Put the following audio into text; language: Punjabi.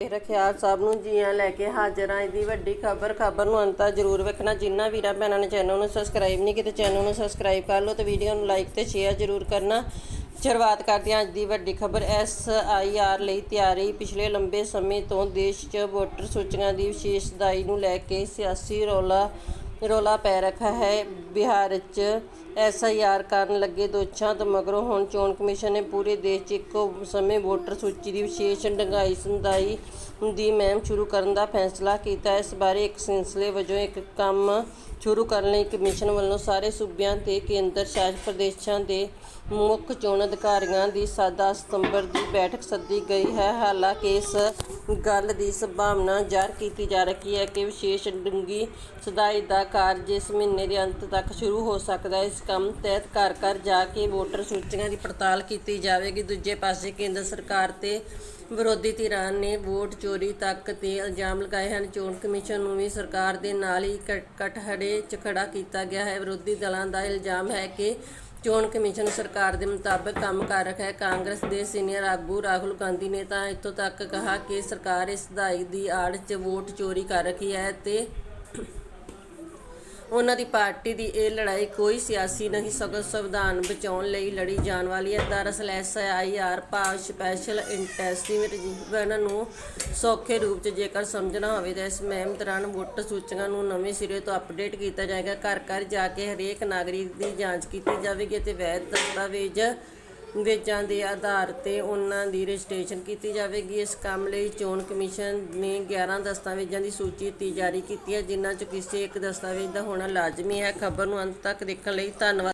ਰਖਿਆਲ ਸਾਹਿਬ ਨੂੰ ਜੀਆਂ ਲੈ ਕੇ ਹਾਜ਼ਰ ਆਂ ਦੀ ਵੱਡੀ ਖਬਰ ਖਬਰ ਨੂੰ ਅੰਤ ਜ਼ਰੂਰ ਵੇਖਣਾ। ਜਿੰਨਾ ਵੀਰਾਂ ਭੈਣਾਂ ਨੇ ਚੈਨਲ ਨੂੰ ਸਬਸਕ੍ਰਾਈਬ ਨਹੀਂ ਕੀਤਾ, ਚੈਨਲ ਨੂੰ ਸਬਸਕ੍ਰਾਈਬ ਕਰ ਲਓ ਤੇ ਵੀਡੀਓ ਨੂੰ ਲਾਈਕ ਤੇ ਸ਼ੇਅਰ ਜ਼ਰੂਰ ਕਰਨਾ। ਸ਼ੁਰੂਆਤ ਕਰਦੇ ਹਾਂ ਅੱਜ ਦੀ ਵੱਡੀ ਖਬਰ। ਐਸ ਆਈ ਆਰ ਲਈ ਤਿਆਰੀ। ਪਿਛਲੇ ਲੰਬੇ ਸਮੇਂ ਤੋਂ ਦੇਸ਼ 'ਚ ਵੋਟਰ ਸੂਚੀਆਂ ਦੀ ਵਿਸ਼ੇਸ਼ ਦਾਈ ਨੂੰ ਲੈ ਕੇ ਸਿਆਸੀ ਰੌਲਾ ਰੌਲਾ ਪੈ ਰੱਖਾ ਹੈ। ਬਿਹਾਰ 'ਚ ਐਸਆਈਆਰ ਕਰਨ ਲੱਗੇ ਦੋਸ਼ਾਂ ਤੋਂ ਮਗਰੋਂ ਹੁਣ ਚੋਣ ਕਮਿਸ਼ਨ ਨੇ ਪੂਰੇ ਦੇਸ਼ 'ਚ ਇੱਕੋ ਸਮੇਂ ਵੋਟਰ ਸੂਚੀ ਦੀ ਵਿਸ਼ੇਸ਼ ਡੰਗਾਈ ਸੰਦਾਈ ਦੀ ਮਹਿਮ ਸ਼ੁਰੂ ਕਰਨ ਦਾ ਫੈਸਲਾ ਕੀਤਾ। ਇਸ ਬਾਰੇ ਇੱਕ ਸਿਲਸਿਲੇ ਵਜੋਂ ਇੱਕ ਕੰਮ ਸ਼ੁਰੂ ਕਰਨ ਲਈ ਕਮਿਸ਼ਨ ਵੱਲੋਂ ਸਾਰੇ ਸੂਬਿਆਂ ਤੇ ਕੇਂਦਰ ਸ਼ਾਸਿਤ ਪ੍ਰਦੇਸ਼ਾਂ ਦੇ ਮੁੱਖ ਚੋਣ ਅਧਿਕਾਰੀਆਂ ਦੀ 7 ਸਤੰਬਰ ਦੀ ਬੈਠਕ ਸੱਦੀ ਗਈ ਹੈ। ਹਾਲਾਂਕਿ ਇਸ ਗੱਲ ਦੀ ਸੰਭਾਵਨਾ ਜ਼ਾਹਰ ਕੀਤੀ ਜਾ ਰਹੀ ਹੈ ਕਿ ਵਿਸ਼ੇਸ਼ ਡੂੰਗੀ ਸਦਾਈ ਦਾ ਕਾਰਜ ਇਸ ਮਹੀਨੇ ਦੇ ਅੰਤ ਤੱਕ ਸ਼ੁਰੂ ਹੋ ਸਕਦਾ ਹੈ, ਇਸ ਕੰਮ ਤਹਿਤ ਘਰ ਘਰ ਜਾ ਕੇ ਵੋਟਰ ਸੂਚੀਆਂ ਦੀ ਪੜਤਾਲ ਕੀਤੀ ਜਾਵੇਗੀ। ਦੂਜੇ ਪਾਸੇ ਕੇਂਦਰ ਸਰਕਾਰ ਤੇ ਵਿਰੋਧੀ ਧਿਰਾਂ ਨੇ ਵੋਟ ਚੋਰੀ ਤੱਕ ਤੇ ਇਲਜ਼ਾਮ ਲਗਾਏ ਹਨ। ਚੋਣ ਕਮਿਸ਼ਨ ਨੂੰ ਵੀ ਸਰਕਾਰ ਦੇ ਨਾਲ ਹੀ ਕਟਹੜੇ 'ਚ ਖੜਾ ਕੀਤਾ ਗਿਆ ਹੈ। ਵਿਰੋਧੀ ਦਲਾਂ ਦਾ ਇਲਜ਼ਾਮ ਹੈ ਕਿ ਚੋਣ ਕਮਿਸ਼ਨ ਸਰਕਾਰ ਦੇ ਮੁਤਾਬਕ ਕੰਮ ਕਰ ਰਿਹਾ ਹੈ। ਕਾਂਗਰਸ ਦੇ ਸੀਨੀਅਰ ਆਗੂ ਰਾਹੁਲ ਗਾਂਧੀ ਨੇ ਤਾਂ ਇੱਥੋਂ ਤੱਕ ਕਿਹਾ ਕਿ ਸਰਕਾਰ ਇਸ ਦਾਈ ਦੀ ਆੜ 'ਚ ਵੋਟ ਚੋਰੀ ਕਰ ਰਹੀ ਹੈ ਤੇ ਉਹਨਾਂ ਦੀ ਪਾਰਟੀ ਦੀ ਇਹ ਲੜਾਈ ਕੋਈ ਸਿਆਸੀ ਨਹੀਂ, ਸਗੋਂ ਸੰਵਿਧਾਨ ਬਚਾਉਣ ਲਈ ਲੜੀ ਜਾਣ ਵਾਲੀ ਹੈ। ਦਰਅਸਲ ਐਸਆਈਆਰ ਭਾਵ ਸਪੈਸ਼ਲ ਇੰਟੈਂਸਿਵ ਰਿਜੀਵਨ ਨੂੰ ਸੌਖੇ ਰੂਪ 'ਚ ਜੇਕਰ ਸਮਝਣਾ ਹੋਵੇ ਤਾਂ ਇਸ ਮੁਹਿੰਮ ਦੌਰਾਨ ਵੋਟਰ ਸੂਚੀਆਂ ਨੂੰ ਨਵੇਂ ਸਿਰੇ ਤੋਂ ਅਪਡੇਟ ਕੀਤਾ ਜਾਏਗਾ। ਘਰ ਘਰ ਜਾ ਕੇ ਹਰੇਕ ਨਾਗਰਿਕ ਦੀ ਜਾਂਚ ਕੀਤੀ ਜਾਵੇਗੀ ਅਤੇ ਵੈਧ ਦਸਤਾਵੇਜ਼ ਵੇਜਾਂ ਦੇ ਆਧਾਰ ਤੇ ਉਹਨਾਂ ਦੀ ਰਜਿਸਟ੍ਰੇਸ਼ਨ ਕੀਤੀ ਜਾਵੇਗੀ। ਇਸ ਕੰਮ ਲਈ ਚੋਣ ਕਮਿਸ਼ਨ ਨੇ 11 ਦਸਤਾਵੇਜ਼ਾਂ ਦੀ ਸੂਚੀ ਜਾਰੀ ਕੀਤੀ ਹੈ, ਜਿਨ੍ਹਾਂ 'ਚ ਕਿਸੇ ਇੱਕ ਦਸਤਾਵੇਜ਼ ਦਾ ਹੋਣਾ ਲਾਜ਼ਮੀ ਹੈ। ਖਬਰ ਨੂੰ ਅੰਤ ਤੱਕ ਦੇਖਣ ਲਈ ਧੰਨਵਾਦ।